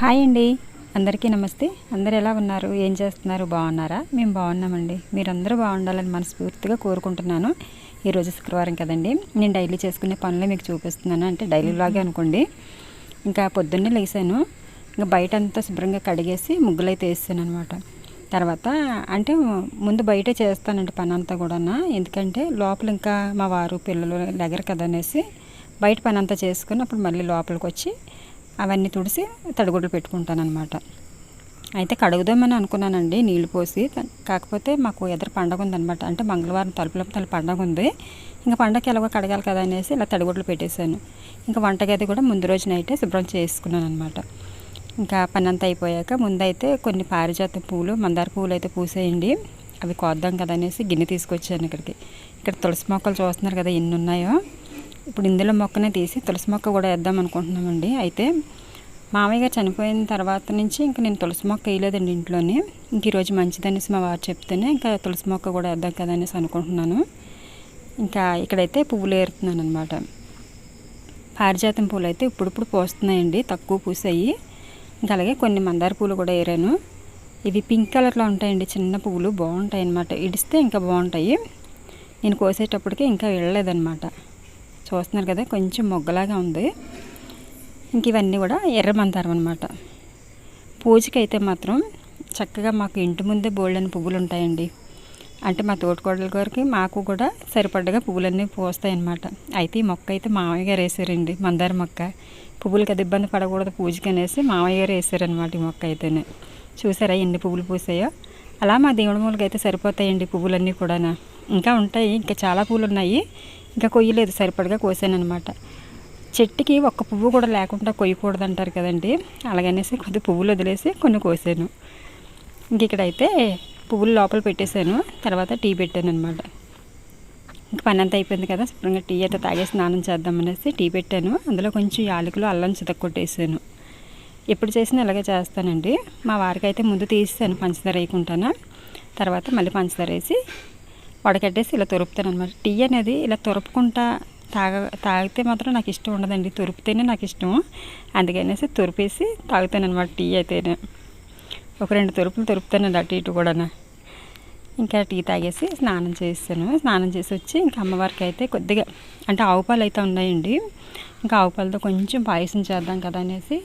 Hi అండి. అందరికీ నమస్తే. అందరు ఎలా ఉన్నారు? ఏం చేస్తున్నారు? బాగున్నారా? మేము బాగున్నామండి. మీరందరూ బాగుండాలని మనస్ఫూర్తిగా కోరుకుంటున్నాను. ఈరోజు శుక్రవారం కదండి. నేను డైలీ చేసుకునే పనులే మీకు చూపిస్తున్నాను. అంటే డైలీ లాగే అనుకోండి. ఇంకా పొద్దున్నే లేసాను. ఇంకా బయట అంతా శుభ్రంగా కడిగేసి ముగ్గులు అయితే వేసాను అనమాట తర్వాత అంటే ముందు బయటే చేస్తానండి పని అంతా కూడా ఎందుకంటే లోపల ఇంకా మా వారు పిల్లలు లెగరు కదా అనేసి బయట పని అంతా చేసుకుని అప్పుడు మళ్ళీ లోపలికి వచ్చి అవన్నీ తుడిసి తడిగుడ్లు పెట్టుకుంటాను అనమాట అయితే కడుగుదామని అనుకున్నానండి నీళ్ళు పోసి. కాకపోతే మాకు ఎదురు పండగ ఉందనమాట అంటే మంగళవారం తలుపుల తల పండగ ఉంది. ఇంకా పండగకి ఎలాగో కడగాలి కదా అనేసి ఇలా తడిగుడ్లు పెట్టేశాను. ఇంకా వంటగది కూడా ముందు రోజు నైటే శుభ్రం చేసుకున్నాను అనమాట ఇంకా పని అంతా అయిపోయాక ముందైతే కొన్ని పారిజాత పూలు మందార పూలు అయితే పూసేయండి. అవి కోద్దాం కదా అనేసి గిన్నె తీసుకొచ్చాను ఇక్కడికి. ఇక్కడ తులసి మొక్కలు చూస్తున్నారు కదా ఎన్ని ఉన్నాయో. ఇప్పుడు ఇందులో మొక్కనే తీసి తులసి మొక్క కూడా వేద్దాం అనుకుంటున్నామండి. అయితే మామయ్య గారు చనిపోయిన తర్వాత నుంచి ఇంకా నేను తులసి మొక్క వేయలేదండి ఇంట్లోనే. ఇంక ఈరోజు మంచిదనేసి మా వారు చెప్తేనే ఇంకా తులసి మొక్క కూడా వేద్దాం కదా అనేసి అనుకుంటున్నాను. ఇంకా ఇక్కడైతే పువ్వులు ఏరుతున్నాను అనమాట పారిజాతం పూలు అయితే ఇప్పుడిప్పుడు పోస్తున్నాయండి తక్కువ పూసాయి. ఇంకా అలాగే కొన్ని మందార పూలు కూడా ఏరాను. ఇవి పింక్ కలర్లో ఉంటాయండి చిన్న పువ్వులు బాగుంటాయి అన్నమాట ఇడిస్తే ఇంకా బాగుంటాయి. నేను కోసేటప్పటికి ఇంకా వెళ్ళలేదన్నమాట. చూస్తున్నారు కదా కొంచెం మొగ్గలాగా ఉంది. ఇంక ఇవన్నీ కూడా ఎర్ర మందారం అనమాట పూజకైతే మాత్రం చక్కగా మాకు ఇంటి ముందే బోల్డని పువ్వులు ఉంటాయండి అంటే మా తోటకోడల గారికి మాకు కూడా సరిపడ్డగా పువ్వులన్నీ పూస్తాయన్నమాట. అయితే ఈ మొక్క అయితే మామయ్య గారు వేసారండి మందార మొక్క. పువ్వులు అది ఇబ్బంది పడకూడదు పూజకి అనేసి మామయ్య గారు వేసారనమాట ఈ మొక్క అయితేనే. చూసారా ఎన్ని పువ్వులు పూసాయో. అలా మా దేవుడి మూలకి అయితే సరిపోతాయండి పువ్వులన్నీ కూడా ఇంకా ఉంటాయి ఇంకా చాలా పువ్వులు ఉన్నాయి ఇంకా కొయ్యలేదు సరిపడగా కోసాను అనమాట చెట్టుకి ఒక్క పువ్వు కూడా లేకుండా కొయ్యకూడదు అంటారు కదండి. అలాగనేసి కొద్ది పువ్వులు వదిలేసి కొన్ని కోసాను. ఇంక ఇక్కడైతే పువ్వులు లోపల పెట్టేశాను తర్వాత టీ పెట్టాను అనమాట ఇంక పని అంతా అయిపోయింది కదా శుభ్రంగా టీ అయితే తాగేసి స్నానం చేద్దామనేసి టీ పెట్టాను. అందులో కొంచెం యాలకులు అల్లం చితక్కొట్టేసాను ఎప్పుడు చేసినా ఇలాగే చేస్తానండి. మా వారికి అయితే ముందు తీసేసాను పంచదార వేయకుంటాను తర్వాత మళ్ళీ పంచదార వేసి వడకట్టేసి ఇలా తొరుపుతాను అనమాట టీ అనేది ఇలా తొరుపుకుంటా తాగ తాగితే మాత్రం నాకు ఇష్టం ఉండదండి. తొరిపితేనే నాకు ఇష్టం. అందుకనేసి తొరిపేసి తాగుతాను అనమాట టీ అయితేనే. ఒక రెండు తొరుపులు తొరుపుతానండి అటు ఇటు కూడా ఇంకా టీ తాగేసి స్నానం చేస్తాను. స్నానం చేసి వచ్చి ఇంకా అమ్మవారికి అయితే కొద్దిగా అంటే ఆవు పాలు అయితే ఉన్నాయండి. ఇంకా ఆవు పాలతో కొంచెం పాయసం చేద్దాం కదా అనేసి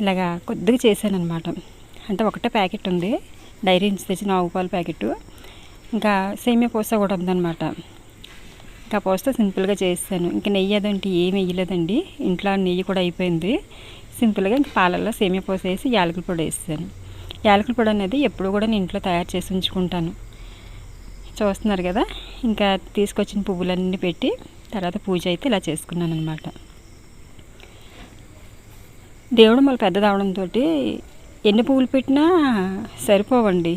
ఇలాగా కొద్దిగా చేశాను అనమాట అంటే ఒకటే ప్యాకెట్ ఉంది. డైరీ నుంచి తెచ్చిన ఆవు పాలు ప్యాకెట్. ఇంకా సేమియా పోస కూడా ఉందన్నమాట ఇంకా పోస్తే సింపుల్గా చేస్తాను ఇంకా నెయ్యి అదంటే ఏమి వేయలేదండి ఇంట్లో నెయ్యి కూడా అయిపోయింది. సింపుల్గా ఇంకా పాలల్లో సేమియా పోసేసి యాలకుల పొడి వేస్తాను యాలకుల పొడి అనేది ఎప్పుడు కూడా నేను ఇంట్లో తయారు చేసి ఉంచుకుంటాను. చూస్తున్నారు కదా? ఇంకా తీసుకొచ్చిన పువ్వులన్నీ పెట్టి తర్వాత పూజ అయితే ఇలా చేసుకున్నాను అనమాట దేవుడు మళ్ళీ పెద్దదవడంతో ఎన్ని పువ్వులు పెట్టినా సరిపోవండి.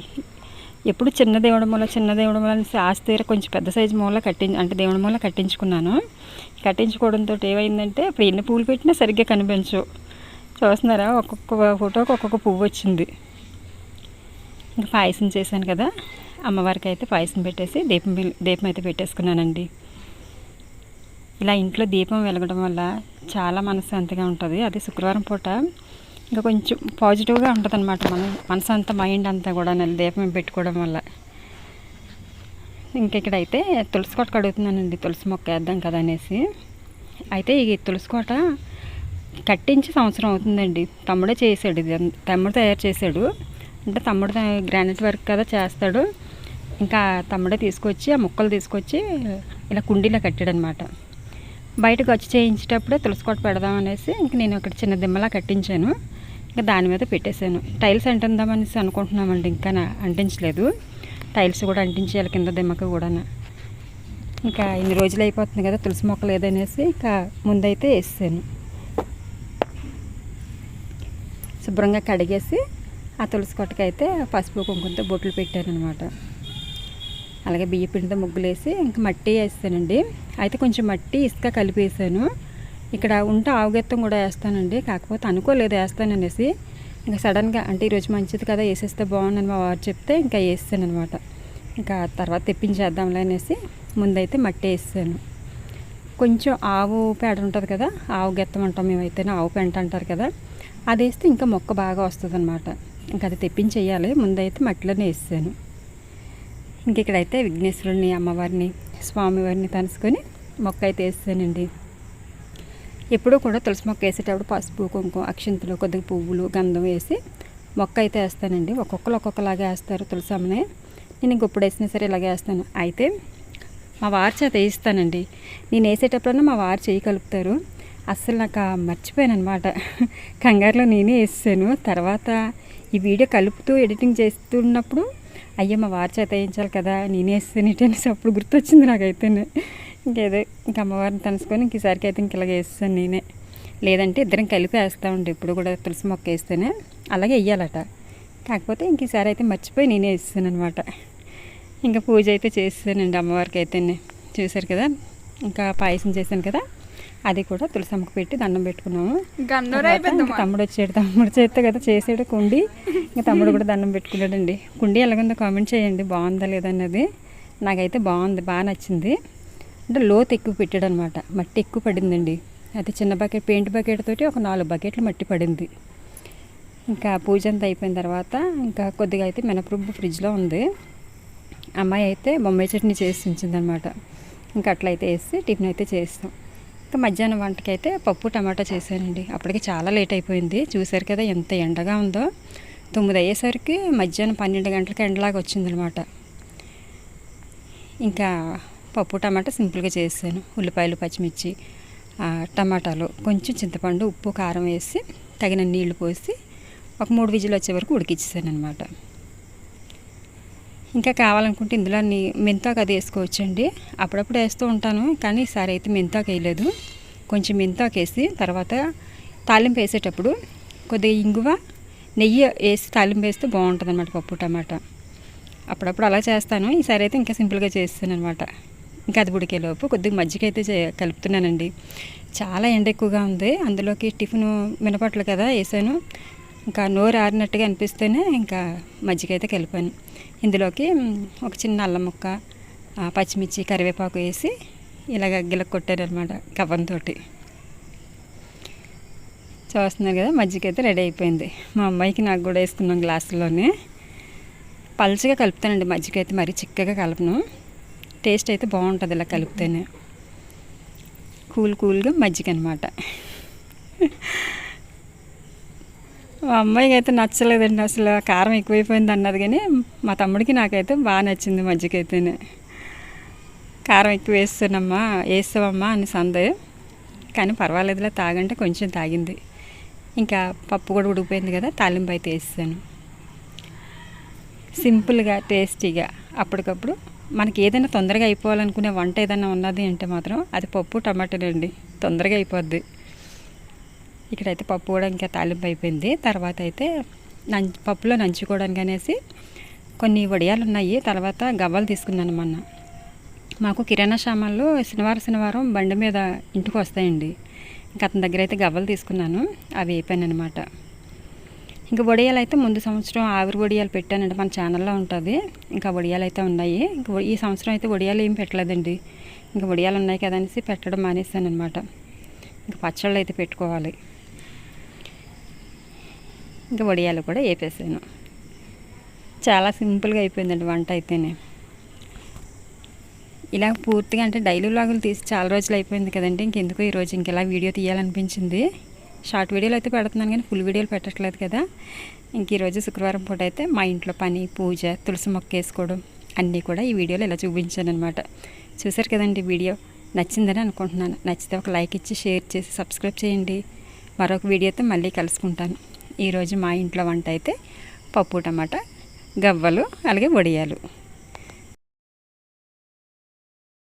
ఎప్పుడు చిన్న దేవుడి మూల చిన్న దేవుడి మూల ఆస్తి తీర కొంచెం పెద్ద సైజు మూల కట్టించి అంటే దేవుడి మూల కట్టించుకున్నాను. కట్టించుకోవడంతో ఏమైందంటే ఇప్పుడు ఎన్ని పూలు పెట్టినా సరిగ్గా కనిపించవు. చూస్తున్నారా? ఒక్కొక్క ఫోటోకి ఒక్కొక్క పువ్వు వచ్చింది. ఇంకా పాయసం చేశాను కదా. అమ్మవారికి అయితే పాయసం పెట్టేసి దీపం దీపం అయితే పెట్టేసుకున్నానండి. ఇలా ఇంట్లో దీపం వెలగడం వల్ల చాలా మనశ్శాంతిగా ఉంటుంది. అది శుక్రవారం పూట ఇంకా కొంచెం పాజిటివ్గా ఉంటుంది అనమాట మన మనసు అంతా మైండ్ అంతా కూడా నెల దీపం పెట్టుకోవడం వల్ల. ఇంకెక్కడైతే తులసి కోట కడుగుతున్నానండి తులసి మొక్క వేద్దాం కదా అనేసి. అయితే ఈ తులసి కోట కట్టించి సంవత్సరం అవుతుందండి. తమ్ముడే చేసాడు ఇది తమ్ముడు తయారు చేశాడు అంటే తమ్ముడు గ్రానైట్ వర్క్ కదా చేస్తాడు. ఇంకా తమ్ముడే తీసుకొచ్చి ఆ ముక్కలు తీసుకొచ్చి ఇలా కుండీలో కట్టాడు అనమాట బయటకు వచ్చి చేయించేటప్పుడే తులసికోట పెడదాం అనేసి ఇంక నేను అక్కడ చిన్న దిమ్మలా కట్టించాను. ఇంకా దాని మీద పెట్టేశాను. టైల్స్ అంటిందామనేసి అనుకుంటున్నామండి ఇంకా అంటించలేదు. టైల్స్ కూడా అంటించేయాలి కింద దిమ్మక కూడా ఇంకా ఇన్ని రోజులు అయిపోతుంది కదా తులసి మొక్క లేదనేసి ఇంకా ముందైతే వేసాను. శుభ్రంగా కడిగేసి ఆ తులసి కొట్టకైతే పసుపు కుంకుమతో బొట్లు పెట్టాను అనమాట అలాగే బియ్య పిండితో ముగ్గులు వేసి ఇంకా మట్టి వేస్తానండి అయితే కొంచెం మట్టి ఇసుక కలిపేసాను. ఇక్కడ ఉంటే ఆవుగెత్తం కూడా వేస్తానండి. కాకపోతే అనుకోలేదు వేస్తాననేసి. ఇంకా సడన్గా అంటే ఈరోజు మంచిది కదా వేసేస్తే బాగుందని మా వారు చెప్తే ఇంకా వేస్తాను అనమాట ఇంకా తర్వాత తెప్పించేద్దాంలే అనేసి ముందైతే మట్టి వేసాను. కొంచెం ఆవు పేడ ఉంటుంది కదా ఆవు గెత్తం అంటాం మేమైతే ఆవు పెంట అంటారు కదా అది వేస్తే ఇంకా మొక్క బాగా వస్తుంది అనమాట ఇంకా అది తెప్పించేయాలి ముందైతే మట్టిలోనే వేసాను. ఇంక ఇక్కడైతే విఘ్నేశ్వరుని అమ్మవారిని స్వామివారిని తలుసుకొని మొక్క అయితే వేసానండి. ఎప్పుడూ కూడా తులసి మొక్క వేసేటప్పుడు పసుపు కుంకుమ అక్షింతలు కొద్దిగా పువ్వులు గంధం వేసి మొక్క అయితే వేస్తానండి. ఒక్కొక్కరు ఒక్కొక్కలాగా వేస్తారు తులసి అమ్మనే. నేను ఇంకొప్పుడు వేసినా సరే ఇలాగే వేస్తాను. అయితే మా వారు చేత వేయిస్తానండి. నేను వేసేటప్పుడన్నా మా వారు చేయి కలుపుతారు. అస్సలు నాకు మర్చిపోయాను అనమాట కంగారులో నేనే వేసాను తర్వాత ఈ వీడియో కలుపుతూ ఎడిటింగ్ చేస్తున్నప్పుడు అయ్యో మా వారి చేత వేయించాలి కదా నేనే వేస్తాను ఇటనేసి అప్పుడు గుర్తొచ్చింది నాకైతేనే. ఇంకేదో ఇంక అమ్మవారిని తలుసుకొని ఇంకసారికి అయితే ఇంక ఇలాగ వేస్తాను నేనే. లేదంటే ఇద్దరం కలిపి వేస్తూ ఉండే. ఇప్పుడు కూడా తులసి మొక్క వేస్తేనే అలాగే వేయాలట. కాకపోతే ఇంక ఈసారి అయితే మర్చిపోయి నేనే వేస్తాను అనమాట ఇంకా పూజ అయితే చేస్తానండి అమ్మవారికి అయితే చూశారు కదా? ఇంకా పాయసం చేశాను కదా? అది కూడా తులసమ్మకు పెట్టి దండం పెట్టుకున్నాము. తమ్ముడు వచ్చాడు. తమ్ముడు చేస్తే కదా చేసాడు కుండి. ఇంకా తమ్ముడు కూడా దండం పెట్టుకున్నాడండి. కుండి ఎలాగుందో కామెంట్ చేయండి. బాగుందా లేదన్నది నాకైతే బాగుంది. బాగా నచ్చింది. అంటే లోతు ఎక్కువ పెట్టాడు అనమాట మట్టి ఎక్కువ పడిందండి. అది చిన్న బకెట్ పెయింట్ బకెట్ తోటి ఒక నాలుగు బకెట్లు మట్టి పడింది. ఇంకా పూజ అంతా అయిపోయిన తర్వాత ఇంకా కొద్దిగా అయితే మినపరుబ్బు ఫ్రిడ్జ్లో ఉంది. అమ్మాయి అయితే బొమ్మాయి చట్నీ చేసి ఉంచిందనమాట. ఇంకా అట్లయితే వేసి టిఫిన్ అయితే చేస్తాం. ఇంకా మధ్యాహ్నం వంటకి అయితే పప్పు టమాటా చేశానండి. అప్పటికి చాలా లేట్ అయిపోయింది. చూశారు కదా ఎంత ఎండగా ఉందో. తొమ్మిది అయ్యేసరికి మధ్యాహ్నం పన్నెండు గంటలకు ఎండలాగా వచ్చిందనమాట. ఇంకా పప్పు టమాటా సింపుల్గా చేసాను. ఉల్లిపాయలు పచ్చిమిర్చి టమాటాలు కొంచెం చింతపండు ఉప్పు కారం వేసి తగిన నీళ్ళు పోసి ఒక మూడు విజులు వచ్చే వరకు ఉడికిచ్చేసాను అనమాట ఇంకా కావాలనుకుంటే ఇందులో మెంతాకు అది వేసుకోవచ్చండి. అప్పుడప్పుడు వేస్తూ ఉంటాను కానీ ఈసారి అయితే మెంతాకు వేయలేదు. కొంచెం మెంతాకు వేసి తర్వాత తాలింపు వేసేటప్పుడు కొద్దిగా ఇంగువ నెయ్యి వేసి తాలింపు వేస్తే బాగుంటుంది అనమాట పప్పు టమాటా. అప్పుడప్పుడు అలా చేస్తాను. ఈసారి అయితే ఇంకా సింపుల్గా చేస్తాను అనమాట ఇంకా అది ఉడికేలోపు కొద్దిగా మజ్జిగ అయితే కలుపుతున్నానండి. చాలా ఎండ ఎక్కువగా ఉంది. అందులోకి టిఫిన్ మినపట్లు కదా వేసాను. ఇంకా నోరు ఆరినట్టుగా అనిపిస్తేనే ఇంకా మజ్జిగ అయితే కలిపాను. ఇందులోకి ఒక చిన్న అల్లం ముక్క పచ్చిమిర్చి కరివేపాకు వేసి ఇలాగ గిల కొట్టారు అనమాట కవ్వంతో చూస్తున్నారు కదా మజ్జిగ అయితే రెడీ అయిపోయింది. మా అమ్మాయికి నాకు కూడా వేసుకున్నాం గ్లాసులోనే. పలుచగా కలుపుతానండి మజ్జిగ అయితే మరీ చిక్కగా కలపను. టేస్ట్ అయితే బాగుంటుంది ఇలా కలిపితేనే. కూల్ కూల్గా మజ్జిగ అనమాట మా అమ్మాయికి అయితే నచ్చలేదండి అసలు కారం ఎక్కువైపోయింది అన్నది కానీ మా తమ్ముడికి నాకైతే బాగా నచ్చింది మజ్జిగ అయితేనే కారం ఎక్కువ వేస్తానమ్మా వేస్తావమ్మా అని సందే కానీ పర్వాలేదులే తాగంటే కొంచెం తాగింది. ఇంకా పప్పు కూడా ఉడికిపోయింది కదా తాలింపు అయితే వేస్తాను. సింపుల్గా టేస్టీగా అప్పటికప్పుడు మనకి ఏదైనా తొందరగా అయిపోవాలనుకునే వంట ఏదైనా ఉన్నది అంటే మాత్రం అది పప్పు టమాటాలండి తొందరగా అయిపోద్ది. ఇక్కడైతే పప్పు కూడా ఇంకా తాలింపు అయిపోయింది. తర్వాత అయితే నం పప్పులో నంచుకోవడానికి అనేసి కొన్ని వడియాలు ఉన్నాయి తర్వాత గవ్వలు తీసుకున్నాను మొన్న. మాకు కిరాణా సామాన్లు శనివారం శనివారం బండి మీద ఇంటికి వస్తాయండి. ఇంకా అతని దగ్గర అయితే గవ్వలు తీసుకున్నాను. అవి అయిపోయాను అనమాట ఇంకా వడియాలు అయితే ముందు సంవత్సరం ఆవిరి వడియాలు పెట్టానండి మన ఛానల్లో ఉంటుంది. ఇంకా వడియాలు అయితే ఉన్నాయి. ఇంకా ఈ సంవత్సరం అయితే వడియాలు ఏం పెట్టలేదండి. ఇంకా వడియాలు ఉన్నాయి కదా అనేసి పెట్టడం మానేసాను అనమాట ఇంకా పచ్చళ్ళు అయితే పెట్టుకోవాలి. ఇంకా వడియాలు కూడా వేపేసాను. చాలా సింపుల్గా అయిపోయిందండి వంట అయితేనే. ఇలా పూర్తిగా అంటే డైలీ వ్లాగులు తీసి చాలా రోజులు అయిపోయింది కదండి. ఇంకెందుకు ఈరోజు ఇంకెలా వీడియో తీయాలనిపించింది. షార్ట్ వీడియోలు అయితే పెడుతున్నాను కానీ ఫుల్ వీడియోలు పెట్టట్లేదు కదా. ఇంక ఈరోజు శుక్రవారం పూట అయితే మా ఇంట్లో పని పూజ తులసి మొక్క వేసుకోవడం అన్నీ కూడా ఈ వీడియోలో ఇలా చూపించాను అనమాట చూసారు కదండి వీడియో? నచ్చిందని అనుకుంటున్నాను. నచ్చితే ఒక లైక్ ఇచ్చి షేర్ చేసి సబ్స్క్రైబ్ చేయండి. మరొక వీడియోతో మళ్ళీ కలుసుకుంటాను. ఈరోజు మా ఇంట్లో వంట అయితే పప్పు టమాటా గవ్వలు అలాగే వడియాలు.